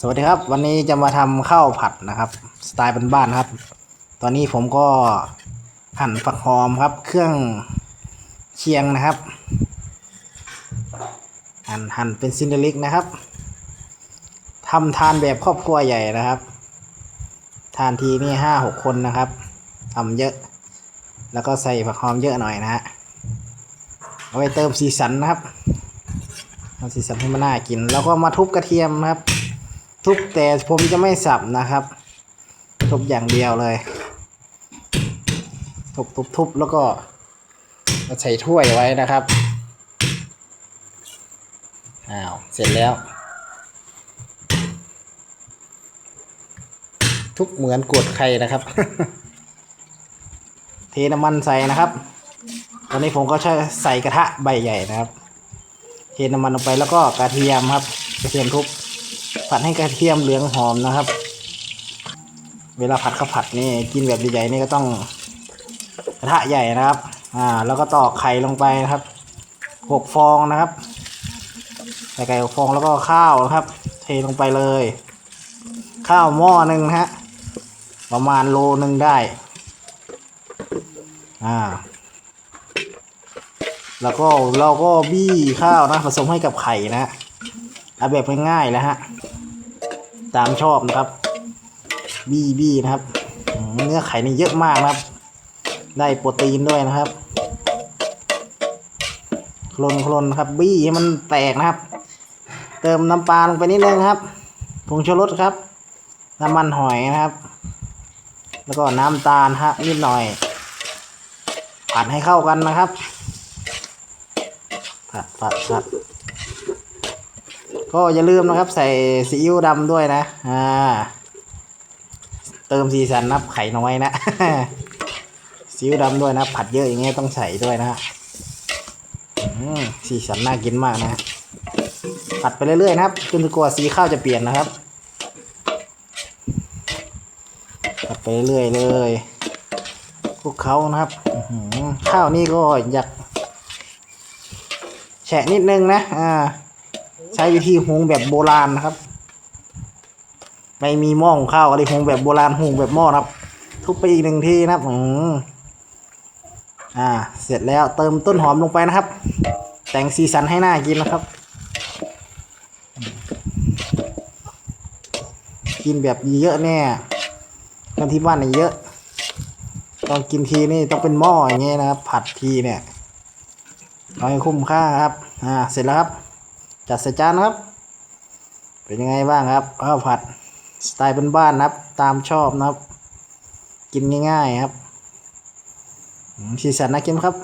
สวัสดีครับ วันนี้จะมาทำข้าวผัดนะครับ สไตล์บ้านๆครับ ตอนนี้ผมก็หั่นฝักหอมครับ เครื่องเคียงนะครับ หั่นหั่นเป็นซินเดลิกนะครับทำทานแบบครอบครัวใหญ่นะครับ ทานทีนี่ห้าหกคนนะครับทำเยอะ แล้วก็ใส่ผักหอมเยอะหน่อยนะฮะเอาไว้เติมสีสันนะครับเอาสีสันให้มันน่ากิน แล้วก็มาทุบกระเทียมครับ ทุบแต่ผมจะไม่สับนะครับ ทุบอย่างเดียวเลย ทุบทุบทุบแล้วก็มาใส่ถ้วยไว้นะครับอ้าวเสร็จแล้ว ทุบเหมือนกดไข่นะครับ เทน้ำมันใส่นะครับ ตอนนี้ผมก็ใช้ใส่กระทะใบใหญ่นะครับ เทน้ำมันลงไปแล้วก็กระเทียมครับ กระเทียมทุบ ผัดให้กระเทียมเหลืองหอมนะครับ เวลาผัดข้าวผัดนี่กินแบบใหญ่ๆนี่ก็ต้องกระทะใหญ่นะครับ อ่า แล้วก็ตอกไข่ลงไปนะครับหกฟองนะครับใส่ไก่หกฟองแล้วก็ข้าวนะครับ เทลงไปเลย ข้าวหม้อหนึ่งนะฮะประมาณโลหนึ่งได้ อ่า แล้วก็เราก็บี้ข้าวนะผสมให้กับไข่นะฮะเอาแบบง่ายๆแล้วฮะ ตามชอบนะครับ บี้บี้นะครับ เนื้อไข่นี่เยอะมากนะครับ ได้โปรตีนด้วยนะครับโคลนโคลนครับ บี้ให้มันแตกนะครับ เติมน้ำปลาลงไปนิดนึงครับผงชูรสครับ น้ำมันหอยนะครับ แล้วก็น้ำตาลฮะนิดหน่อยผัดให้เข้ากันนะครับผัดผัดผัด ก็อย่าลืมนะครับใส่ซีอิ๊วดำด้วยนะ อ่า เติมสีสันนับไข่น้อยนะซีอิ๊วดำด้วยนะ ผัดเยอะอย่างเงี้ยต้องใส่ด้วยนะฮะซีสันน่ากินมากนะผัดไปเรื่อยๆนะครับจนกว่าสีข้าวจะเปลี่ยนนะครับผัดไปเรื่อยๆเลยพวกเขานะครับข้าวนี่ก็อยากแฉะนิดนึงนะ อ่า ใช้วิธีหุงแบบโบราณนะครับ ไม่มีหม้อหุงข้าวอะไรหุงแบบโบราณหุงแบบหม้อนะครับ ทุบไปอีกหนึ่งทีนะครับอืมอ่า เสร็จแล้วเติมต้นหอมลงไปนะครับ แต่งสีสันให้น่ากินนะครับ กินแบบเยอะแน่คนที่บ้านเนี่ยเยอะต้องกินทีนี่ต้องเป็นหม้ออย่างเงี้ยนะครับ ผัดทีเนี่ยเอาให้คุ้มค่าครับ อ่า เสร็จแล้วครับ จัดใส่จานนะครับ เป็นยังไงบ้างครับข้าวผัดสไตล์บ้านๆนะครับ ตามชอบนะครับ กินง่ายๆครับสีสันน่ากินครับ